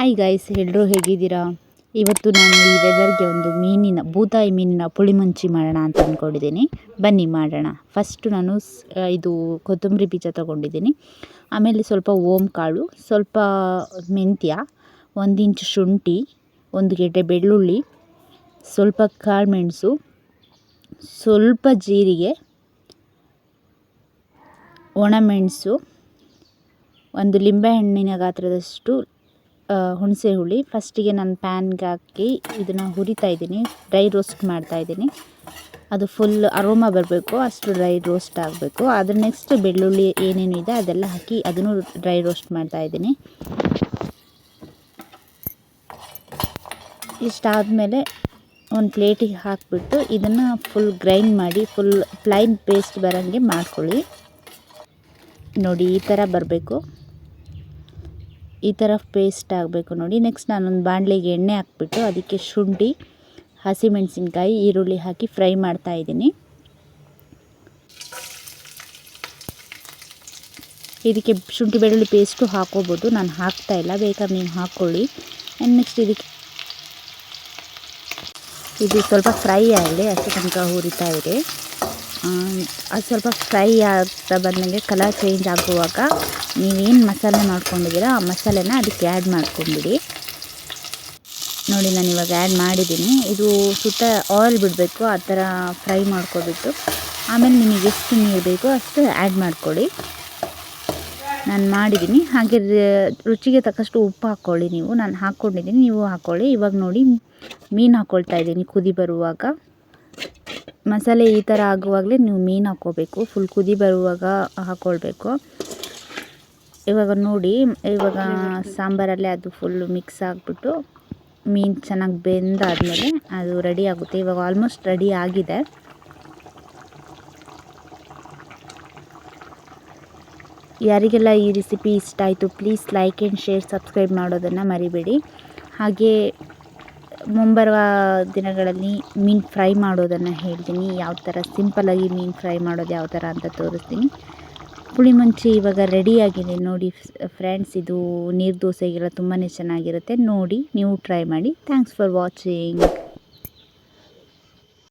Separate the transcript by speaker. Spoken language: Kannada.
Speaker 1: ಹಾಯ್ ಗೈಸ್ ಎಲ್ಲರೂ ಹೇಗಿದ್ದೀರಾ? ಇವತ್ತು ನಾನು ಈ ವೆದರ್ಗೆ ಒಂದು ಮೀನಿನ, ಬೂತಾಯಿ ಮೀನಿನ ಪುಳಿಮುಂಚಿ ಮಾಡೋಣ ಅಂತ ಅಂದ್ಕೊಂಡಿದ್ದೀನಿ ಬನ್ನಿ ಮಾಡೋಣ. ಫಸ್ಟು ನಾನು ಇದು ಕೊತ್ತಂಬರಿ ಬೀಜ ತೊಗೊಂಡಿದ್ದೀನಿ. ಆಮೇಲೆ ಸ್ವಲ್ಪ ಓಮ್ ಕಾಳು, ಸ್ವಲ್ಪ ಮೆಂತ್ಯ, ಒಂದು ಇಂಚು ಶುಂಠಿ, ಒಂದು ಗೆಡ್ಡೆ ಬೆಳ್ಳುಳ್ಳಿ, ಸ್ವಲ್ಪ ಕಾಳುಮೆಣಸು, ಸ್ವಲ್ಪ ಜೀರಿಗೆ ಒಣಮೆಣಸು ಒಂದು ಲಿಂಬೆಹಣ್ಣಿನ ಗಾತ್ರದಷ್ಟು ಹುಣಸೆ ಹುಳಿ. ಫಸ್ಟಿಗೆ ನಾನು ಪ್ಯಾನ್ಗೆ ಹಾಕಿ ಇದನ್ನು ಹುರಿತಾ ಇದ್ದೀನಿ. ಡ್ರೈ ರೋಸ್ಟ್ ಮಾಡ್ತಾ ಇದ್ದೀನಿ. ಅದು ಫುಲ್ ಅರೋಮ ಬರಬೇಕು. ಅಷ್ಟು ಡ್ರೈ ರೋಸ್ಟ್ ಆಗಬೇಕು. ಅದ್ರ ನೆಕ್ಸ್ಟ್ ಬೆಳ್ಳುಳ್ಳಿ ಏನೇನು ಇದೆ ಅದೆಲ್ಲ ಹಾಕಿ ಅದನ್ನು ಡ್ರೈ ರೋಸ್ಟ್ ಮಾಡ್ತಾ ಇದ್ದೀನಿ. ಇಷ್ಟಾದಮೇಲೆ ಒಂದು ಪ್ಲೇಟಿಗೆ ಹಾಕಿಬಿಟ್ಟು ಇದನ್ನು ಫುಲ್ ಗ್ರೈಂಡ್ ಮಾಡಿ ಫುಲ್ ಪ್ಲೈನ್ ಪೇಸ್ಟ್ ಬರೋಂಗೆ ಮಾಡ್ಕೊಳ್ಳಿ. ನೋಡಿ, ಈ ಥರ ಬರಬೇಕು. ಈ ಥರ ಪೇಸ್ಟ್ ಆಗಬೇಕು ನೋಡಿ. ನೆಕ್ಸ್ಟ್ ನಾನೊಂದು ಬಾಣಲೆಗೆ ಎಣ್ಣೆ ಹಾಕ್ಬಿಟ್ಟು ಅದಕ್ಕೆ ಶುಂಠಿ, ಹಸಿಮೆಣಸಿನ್ಕಾಯಿ, ಈರುಳ್ಳಿ ಹಾಕಿ ಫ್ರೈ ಮಾಡ್ತಾ ಇದ್ದೀನಿ. ಇದಕ್ಕೆ ಶುಂಠಿ ಬೆಳ್ಳುಳ್ಳಿ ಪೇಸ್ಟು ಹಾಕೋಬೋದು. ನಾನು ಹಾಕ್ತಾ ಇಲ್ಲ. ಬೇಕಾದ್ರೆ ನೀವು ಹಾಕ್ಕೊಳ್ಳಿ ಆ್ಯಂಡ್ ನೆಕ್ಸ್ಟ್ ಇದಕ್ಕೆ ಇದು ಸ್ವಲ್ಪ ಫ್ರೈ ಆಗಲಿ. ಅಷ್ಟು ತನಕ ಹುರಿತಾ ಇದೆ. ಅದು ಸ್ವಲ್ಪ ಫ್ರೈ ಆಗ್ತಾ ಬಂದಂಗೆ ಕಲರ್ ಚೇಂಜ್ ಆಗುವಾಗ ನೀವೇನು ಮಸಾಲೆ ಮಾಡ್ಕೊಂಡಿದ್ದೀರಾ, ಆ ಮಸಾಲೆನ ಅದಕ್ಕೆ ಆ್ಯಡ್ ಮಾಡ್ಕೊಂಡ್ಬಿಡಿ ನೋಡಿ, ನಾನು ಇವಾಗ ಆ್ಯಡ್ ಮಾಡಿದ್ದೀನಿ. ಇದು ಸುತ್ತ ಆಯಿಲ್ ಬಿಡಬೇಕು, ಆ ಥರ ಫ್ರೈ ಮಾಡ್ಕೊಬಿಟ್ಟು. ಆಮೇಲೆ ನಿಮಗೆ ಎಷ್ಟು ನೀರು ಬೇಕೋ ಅಷ್ಟು ಆ್ಯಡ್ ಮಾಡ್ಕೊಳ್ಳಿ ನಾನು ಮಾಡಿದ್ದೀನಿ. ಹಾಗೆ ರುಚಿಗೆ ತಕ್ಕಷ್ಟು ಉಪ್ಪು ಹಾಕ್ಕೊಳ್ಳಿ ನೀವು. ನಾನು ಹಾಕ್ಕೊಂಡಿದ್ದೀನಿ, ನೀವು ಹಾಕ್ಕೊಳ್ಳಿ ಇವಾಗ ನೋಡಿ, ಮೀನು ಹಾಕ್ಕೊಳ್ತಾ ಇದ್ದೀನಿ ಕುದಿ ಬರುವಾಗ. ಮಸಾಲೆ ಈ ಥರ ಆಗುವಾಗಲೇ ನೀವು ಮೀನು ಹಾಕ್ಕೋಬೇಕು ಫುಲ್ ಕುದಿ ಬರುವಾಗ ಹಾಕ್ಕೊಳ್ಬೇಕು. ಇವಾಗ ನೋಡಿ, ಇವಾಗ ಸಾಂಬಾರಲ್ಲೇ ಅದು ಫುಲ್ಲು ಮಿಕ್ಸ್ ಆಗಿಬಿಟ್ಟು ಮೀನು ಚೆನ್ನಾಗಿ ಬೆಂದಾದಮೇಲೆ ಅದು ರೆಡಿ ಆಗುತ್ತೆ. ಇವಾಗ ಆಲ್ಮೋಸ್ಟ್ ರೆಡಿ ಆಗಿದೆ. ಯಾರಿಗೆಲ್ಲ ಈ ರೆಸಿಪಿ ಇಷ್ಟ ಆಯಿತು please like and share subscribe ಮಾಡೋದನ್ನು ಮರಿಬೇಡಿ. ಹಾಗೆ ಮುಂಬರುವ ದಿನಗಳಲ್ಲಿ ಮೀನು ಫ್ರೈ ಮಾಡೋದನ್ನು ಹೇಳ್ತೀನಿ. ಯಾವ ಥರ ಸಿಂಪಲಾಗಿ ಮೀನು ಫ್ರೈ ಮಾಡೋದು ಯಾವ ಥರ ಅಂತ ತೋರಿಸ್ತೀನಿ. ಪುಳಿಮುಂಚಿ ಇವಾಗ ರೆಡಿಯಾಗಿದೆ ನೋಡಿ ಫ್ರೆಂಡ್ಸ್, ಇದು ನೀರು ದೋಸೆಗೆಲ್ಲ ತುಂಬಾ ಚೆನ್ನಾಗಿರುತ್ತೆ. ನೋಡಿ ನೀವು ಟ್ರೈ ಮಾಡಿ. Thanks for watching.